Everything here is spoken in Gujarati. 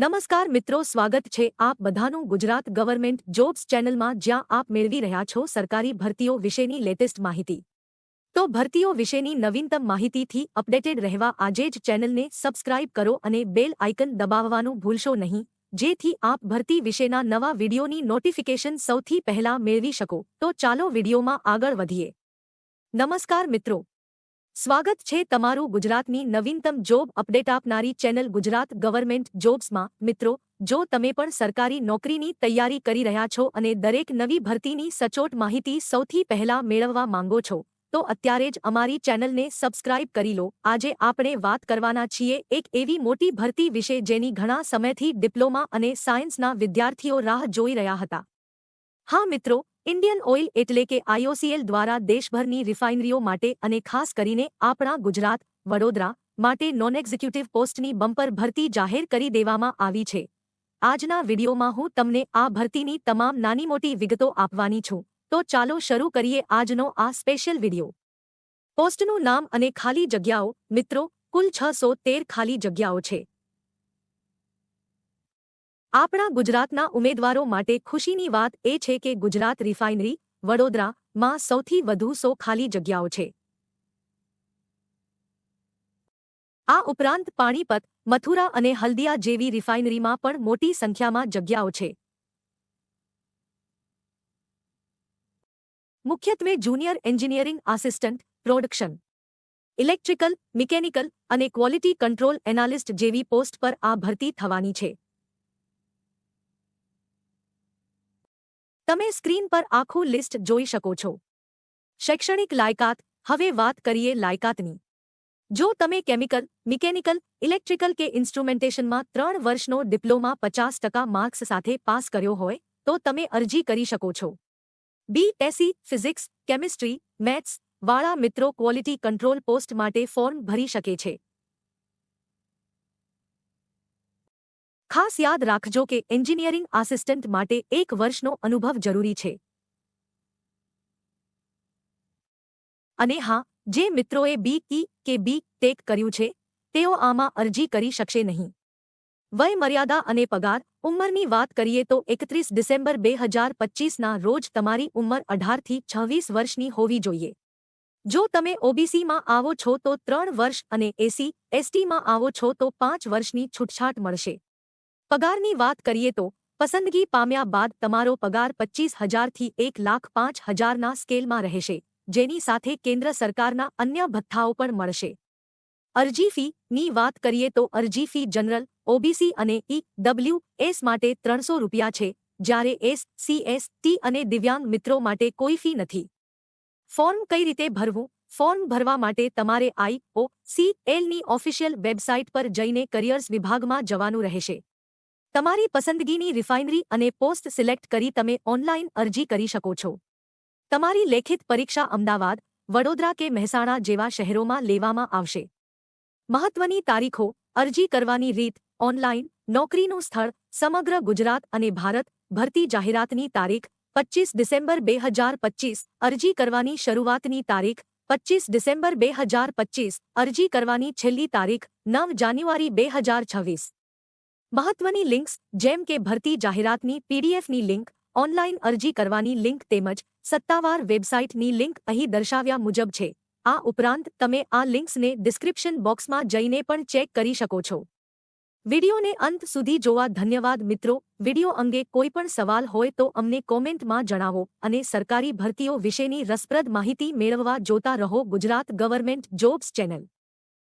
નમસ્કાર મિત્રો, સ્વાગત છે આપ બધાનું ગુજરાત ગવર્મેન્ટ જોબ્સ ચેનલમાં જ્યાં આપ મેળવી રહ્યા છો સરકારી ભરતીઓ વિશેની લેટેસ્ટ માહિતી. તો ભરતીઓ વિશેની નવીનતમ માહિતીથી અપડેટેડ રહેવા આજે જ ચેનલને સબસ્ક્રાઇબ કરો અને બેલ આઇકન દબાવવાનું ભૂલશો નહીં, જેથી આપ ભરતી વિશેના નવા વિડીયોની નોટિફિકેશન સૌથી પહેલા મેળવી શકો. તો ચાલો વિડીયોમાં આગળ વધીએ. નમસ્કાર મિત્રો સ્વાગત છે તમારું ગુજરાતની નવીનતમ જોબ અપડેટ આપનારી ચેનલ ગુજરાત ગવર્મેન્ટ જોબ્સમાં. મિત્રો, જો તમે પણ સરકારી નોકરીની તૈયારી કરી રહ્યા છો અને દરેક નવી ભરતીની સચોટ માહિતી સૌથી પહેલા મેળવવા માંગો છો, તો અત્યારે જ અમારી ચેનલને સબસ્ક્રાઇબ કરી લો. આજે આપણે વાત કરવાના છીએ એક એવી મોટી ભરતી વિશે જેની ઘણા સમયથી ડિપ્લોમા અને સાયન્સના વિદ્યાર્થીઓ રાહ જોઈ રહ્યા હતા. હા મિત્રો ઇન્ડિયન ઓઇલ એટલે કે આઈઓસીએલ દ્વારા દેશભરની રિફાઇનરીઓ માટે અને ખાસ કરીને આપણા ગુજરાત, વડોદરા માટે નોન એક્ઝિક્યુટિવ પોસ્ટની બમ્પર ભરતી જાહેર કરી દેવામાં આવી છે. આજના વિડીયોમાં હું તમને આ ભરતીની તમામ નાની મોટી વિગતો આપવાની છું. તો ચાલો શરૂ કરીએ આજનો આ સ્પેશિયલ વીડિયો. પોસ્ટનું નામ અને ખાલી જગ્યાઓ, મિત્રો, કુલ છસો તેર ખાલી જગ્યાઓ છે. આપણા ગુજરાતના ઉમેદવારો માટે ખુશીની વાત એ છે કે ગુજરાત રિફાઇનરી વડોદરામાં સૌથી વધુ સો ખાલી જગ્યાઓ છે. આ ઉપરાંત પાણીપત, મથુરા અને હલ્દિયા જેવી રિફાઇનરીમાં પણ મોટી સંખ્યામાં જગ્યાઓ છે. મુખ્યત્વે junior engineering assistant, production, electrical, mechanical અને ક્વોલિટી કંટ્રોલ એનાલિસ્ટ જેવી પોસ્ટ પર આ ભરતી થવાની છે. તમે સ્ક્રીન પર આખું લિસ્ટ જોઈ શકો છો. શૈક્ષણિક લાયકાત, હવે વાત કરીએ લાયકાતની. જો તમે કેમિકલ, મિકેનિકલ, ઇલેક્ટ્રિકલ કે ઇન્સ્ટ્રુમેન્ટેશનમાં ત્રણ વર્ષનો ડિપ્લોમા પચાસ ટકા માર્ક્સ સાથે પાસ કર્યો હોય, તો તમે અરજી કરી શકો છો. B. S C. Physics, chemistry, maths વાળા મિત્રો ક્વોલિટી કંટ્રોલ પોસ્ટ માટે ફોર્મ ભરી શકે છે. ખાસ યાદ રાખજો કે એન્જિનિયરિંગ આસિસ્ટન્ટ માટે એક વર્ષનો અનુભવ જરૂરી છે. અને હા, જે મિત્રોએ બી ઈ કે બી ટેક કર્યું છે, તેઓ આમાં અરજી કરી શકશે નહીં. વય મર્યાદા અને પગાર, ઉંમરની વાત કરીએ તો એકત્રીસ ડિસેમ્બર બે હજાર પચીસના રોજ તમારી ઉંમર અઢારથી છવ્વીસ વર્ષની હોવી જોઈએ. જો તમે ઓબીસીમાં આવો છો તો ત્રણ વર્ષ અને એસી, એસટીમાં આવો છો તો પાંચ વર્ષની છૂટછાટ મળશે. પગારની વાત કરીએ તો, પસંદગી પામ્યા બાદ તમારો પગાર પચ્ચીસ હજારથી એક લાખ પાંચ હજારના સ્કેલમાં રહેશે, જેની સાથે કેન્દ્ર સરકારના અન્ય ભથ્થાઓ પણ મળશે. અરજી ફી ની વાત કરીએ તો અરજી ફી જનરલ, ઓબીસી અને ઈ ડબલ્યુ એસ માટે ત્રણસો રૂપિયા છે, જ્યારે એસ, સી, એસ, ટી અને દિવ્યાંગ મિત્રો માટે કોઈ ફી નથી. ફોર્મ કઈ રીતે ભરવું? ફોર્મ ભરવા માટે તમારે આઈ ઓ સી એલની ઓફિશિયલ વેબસાઇટ પર જઈને કરિયર્સ વિભાગમાં જવાનું રહેશે. તમારી પસંદગીની રિફાઇનરી અને પોસ્ટ સિલેક્ટ કરી તમે ઓનલાઇન અરજી કરી શકો છો. તમારી લેખિત પરીક્ષા અમદાવાદ, વડોદરા કે મહેસાણા જેવા શહેરોમાં લેવામાં આવશે. મહત્વની તારીખો, અરજી કરવાની રીત, ઓનલાઇન, નોકરીનું સ્થળ, સમગ્ર ગુજરાત અને ભારત ભરતી જાહેરાતની તારીખ, પચ્ચીસ ડિસેમ્બર બે હજાર પચ્ચીસ, અરજી કરવાની શરૂઆતની તારીખ, પચ્ચીસ ડિસેમ્બર બે હજાર પચ્ચીસ, અરજી કરવાની છેલ્લી તારીખ, નવ જાન્યુઆરી બે હજાર છવ્વીસ. મહત્વની લિંક્સ જેમ કે ભરતી જાહેરાતની પીડીએફની લિંક ઓનલાઇન અરજી કરવાની લિંક તેમજ સત્તાવાર વેબસાઇટની લિંક અહીં દર્શાવ્યા મુજબ છે. આ ઉપરાંત તમે આ લિંક્સને ડિસ્ક્રિપ્શન બોક્સમાં જઈને પણ ચેક કરી શકો છો. વિડિયોને અંત સુધી જોવા ધન્યવાદ મિત્રો. વિડિયો અંગે કોઈ પણ સવાલ હોય તો અમને કોમેન્ટમાં જણાવો અને સરકારી ભરતીઓ વિશેની રસપ્રદ માહિતી મેળવવા જોતા રહો ગુજરાત ગવર્મેન્ટ જોબ્સ ચેનલ.